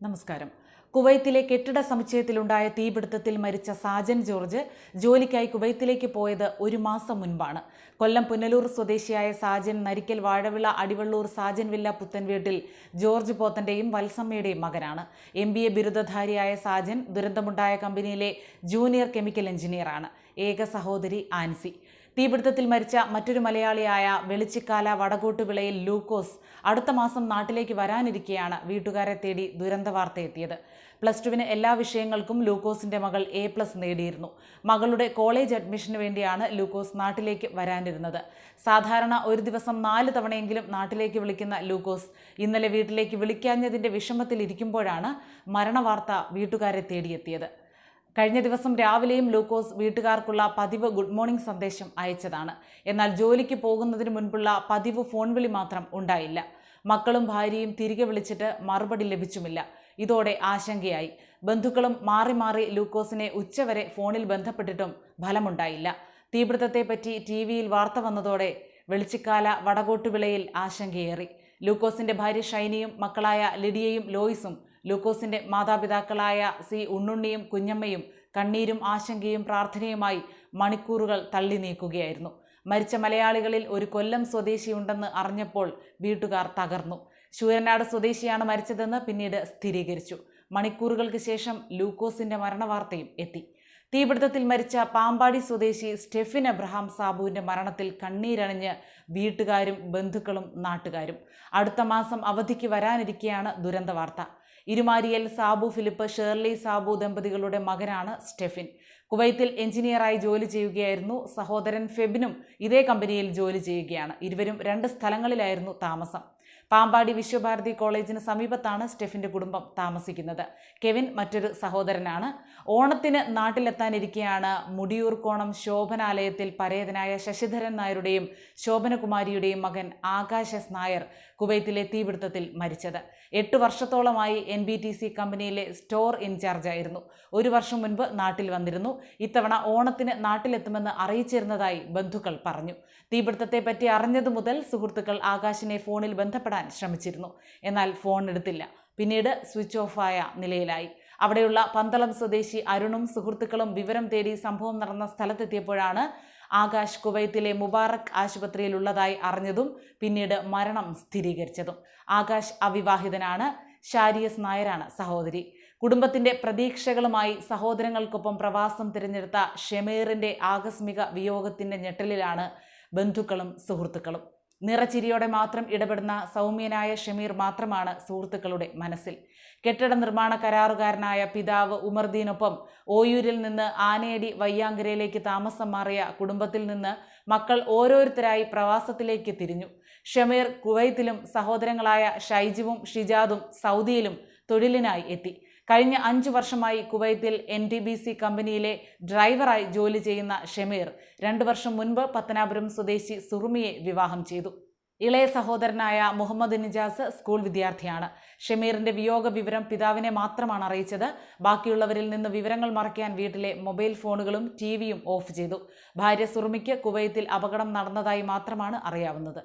നമസ്കാരം. കുവൈത്തിലെ കെട്ടിട സമുച്ചയത്തിലുണ്ടായ തീപിടുത്തത്തിൽ മരിച്ച സാജൻ ജോർജ് ജോലിക്കായി കുവൈത്തിലേക്ക് പോയത് ഒരു മാസം മുൻപാണ്. കൊല്ലം പുനലൂർ സ്വദേശിയായ സാജൻ നരിക്കൽ വാഴവിള അടിവള്ളൂർ സാജൻ വില്ല പുത്തൻവീട്ടിൽ ജോർജ് പോത്തന്റെയും വത്സമ്മയുടെയും മകനാണ്. എം ബി എ ബിരുദധാരിയായ സാജൻ ദുരന്തമുണ്ടായ കമ്പനിയിലെ ജൂനിയർ കെമിക്കൽ എഞ്ചിനീയറാണ്. ഏക സഹോദരി ആൻസി. തീപിടുത്തത്തിൽ മരിച്ച മറ്റൊരു മലയാളിയായ വെളിച്ചിക്കാല വടകോട്ടുവിളയിൽ ലൂക്കോസ് അടുത്ത മാസം നാട്ടിലേക്ക് വരാനിരിക്കെയാണ് വീട്ടുകാരെ തേടി ദുരന്ത വാർത്ത എത്തിയത്. പ്ലസ് ടുവിന് എല്ലാ വിഷയങ്ങൾക്കും ലൂക്കോസിന്റെ മകൾ എ പ്ലസ് നേടിയിരുന്നു. മകളുടെ കോളേജ് അഡ്മിഷന് വേണ്ടിയാണ് ലൂക്കോസ് നാട്ടിലേക്ക് വരാനിരുന്നത്. സാധാരണ ഒരു ദിവസം നാല് തവണയെങ്കിലും നാട്ടിലേക്ക് വിളിക്കുന്ന ലൂക്കോസ് ഇന്നലെ വീട്ടിലേക്ക് വിളിക്കാഞ്ഞതിന്റെ വിഷമത്തിലിരിക്കുമ്പോഴാണ് മരണവാർത്ത വീട്ടുകാരെ തേടിയെത്തിയത്. കഴിഞ്ഞ ദിവസം രാവിലെയും ലൂക്കോസ് വീട്ടുകാർക്കുള്ള പതിവ് ഗുഡ് മോർണിംഗ് സന്ദേശം അയച്ചതാണ്. എന്നാൽ ജോലിക്ക് പോകുന്നതിന് മുൻപുള്ള പതിവ് ഫോൺ വിളി മാത്രം ഉണ്ടായില്ല. മക്കളും ഭാര്യയും തിരികെ വിളിച്ചിട്ട് മറുപടി ലഭിച്ചുമില്ല. ഇതോടെ ആശങ്കയായി. ബന്ധുക്കളും മാറി മാറി ലൂക്കോസിനെ ഉച്ചവരെ ഫോണിൽ ബന്ധപ്പെട്ടിട്ടും ഫലമുണ്ടായില്ല. തീപിടുത്തത്തെപ്പറ്റി ടി വിയിൽ വാർത്ത വന്നതോടെ വെളിച്ചിക്കാല വടകോട്ടുവിളയിൽ ആശങ്കയേറി. ലൂക്കോസിന്റെ ഭാര്യ ഷൈനിയും മക്കളായ ലിഡിയയും ലോയിസും ലൂക്കോസിന്റെ മാതാപിതാക്കളായ സി ഉണ്ണുണ്ണിയും കുഞ്ഞമ്മയും കണ്ണീരും ആശങ്കയും പ്രാർത്ഥനയുമായി മണിക്കൂറുകൾ തള്ളി നീക്കുകയായിരുന്നു. മരിച്ച മലയാളികളിൽ ഒരു കൊല്ലം സ്വദേശിയുണ്ടെന്ന് അറിഞ്ഞപ്പോൾ വീട്ടുകാർ തകർന്നു. ശൂരനാട് സ്വദേശിയാണ് മരിച്ചതെന്ന് പിന്നീട് സ്ഥിരീകരിച്ചു. മണിക്കൂറുകൾക്ക് ശേഷം ലൂക്കോസിന്റെ മരണവാർത്തയും എത്തി. തീപിടുത്തത്തിൽ മരിച്ച പാമ്പാടി സ്വദേശി സ്റ്റെഫിൻ അബ്രഹാം സാബുവിന്റെ മരണത്തിൽ കണ്ണീരണിഞ്ഞ് വീട്ടുകാരും ബന്ധുക്കളും നാട്ടുകാരും. അടുത്ത മാസം അവധിക്ക് വരാനിരിക്കെയാണ് ദുരന്ത വാർത്ത. ഇരുമാരിയൽ സാബു ഫിലിപ്പ് ഷേർലി സാബു ദമ്പതികളുടെ മകനാണ് സ്റ്റെഫിൻ. കുവൈത്തിൽ എഞ്ചിനീയറായി ജോലി ചെയ്യുകയായിരുന്നു സഹോദരൻ ഫെബിനും ഇതേ കമ്പനിയിൽ ജോലി ചെയ്യുകയാണ്. ഇരുവരും രണ്ട് സ്ഥലങ്ങളിലായിരുന്നു താമസം. പാമ്പാടി വിശ്വഭാരതി കോളേജിന് സമീപത്താണ് സ്റ്റെഫിന്റെ കുടുംബം താമസിക്കുന്നത്. കെവിൻ മറ്റൊരു സഹോദരനാണ്. ഓണത്തിന് നാട്ടിലെത്താനിരിക്കെയാണ് മുടിയൂർക്കോണം ശോഭനാലയത്തിൽ പരേതനായ ശശിധരൻ നായരുടെയും ശോഭനകുമാരിയുടെയും മകൻ ആകാശസ് നായർ കുവൈത്തിലെ തീപിടുത്തത്തിൽ മരിച്ചത്. എട്ട് വർഷത്തോളമായി എൻ ബി ടി സി കമ്പനിയിലെ സ്റ്റോർ ഇൻചാർജായിരുന്നു. ഒരു വർഷം മുൻപ് നാട്ടിൽ വന്നിരുന്നു. ഇത്തവണ ഓണത്തിന് നാട്ടിലെത്തുമെന്ന് അറിയിച്ചിരുന്നതായി ബന്ധുക്കൾ പറഞ്ഞു. തീപിടുത്തത്തെപ്പറ്റി അറിഞ്ഞതു മുതൽ സുഹൃത്തുക്കൾ ആകാശിനെ ഫോണിൽ ബന്ധപ്പെടാൻ ശ്രമിച്ചിരുന്നു. എന്നാൽ ഫോൺ എടുത്തില്ല. പിന്നീട് സ്വിച്ച് ഓഫായ നിലയിലായി. അവിടെയുള്ള പന്തളം സ്വദേശി അരുണും സുഹൃത്തുക്കളും വിവരം തേടി സംഭവം നടന്ന സ്ഥലത്തെത്തിയപ്പോഴാണ് ആകാശ് കുവൈത്തിലെ മുബാറക് ആശുപത്രിയിലുള്ളതായി അറിഞ്ഞതും പിന്നീട് മരണം സ്ഥിരീകരിച്ചതും. ആകാശ് അവിവാഹിതനാണ്. ഷാരിയസ് നായരാണ് സഹോദരി. കുടുംബത്തിന്റെ പ്രതീക്ഷകളുമായി സഹോദരങ്ങൾക്കൊപ്പം പ്രവാസം തിരഞ്ഞെടുത്ത ഷെമീറിന്റെ ആകസ്മിക വിയോഗത്തിന്റെ ഞെട്ടലിലാണ് ബന്ധുക്കളും സുഹൃത്തുക്കളും. നിറച്ചിരിയോടെ മാത്രം ഇടപെടുന്ന സൗമ്യനായ ഷമീർ മാത്രമാണ് സുഹൃത്തുക്കളുടെ മനസ്സിൽ. കെട്ടിട നിർമ്മാണ കരാറുകാരനായ പിതാവ് ഉമർദീനൊപ്പം ഓയൂരിൽ നിന്ന് ആനയടി വയ്യാങ്കരയിലേക്ക് താമസം മാറിയ കുടുംബത്തിൽ നിന്ന് മക്കൾ ഓരോരുത്തരായി പ്രവാസത്തിലേക്ക് തിരിഞ്ഞു. ഷമീർ കുവൈത്തിലും സഹോദരങ്ങളായ ഷൈജുവും ഷിജാദും സൗദിയിലും തൊഴിലിനായി എത്തി. കഴിഞ്ഞ അഞ്ച് വർഷമായി കുവൈത്തിൽ എൻ ടി ബി സി കമ്പനിയിലെ ഡ്രൈവറായി ജോലി ചെയ്യുന്ന ഷമീർ രണ്ടു വർഷം മുൻപ് പത്തനാപുരം സ്വദേശി സുറുമിയെ വിവാഹം ചെയ്തു. ഇളയ സഹോദരനായ മുഹമ്മദ് നിജാസ് സ്കൂൾ വിദ്യാർത്ഥിയാണ്. ഷമീറിന്റെ വിയോഗ വിവരം പിതാവിനെ മാത്രമാണ് അറിയിച്ചത്. ബാക്കിയുള്ളവരിൽ നിന്ന് വിവരങ്ങൾ മറയ്ക്കാൻ വീട്ടിലെ മൊബൈൽ ഫോണുകളും ടി ഓഫ് ചെയ്തു. ഭാര്യ സുറുമിക്ക് കുവൈത്തിൽ അപകടം നടന്നതായി മാത്രമാണ് അറിയാവുന്നത്.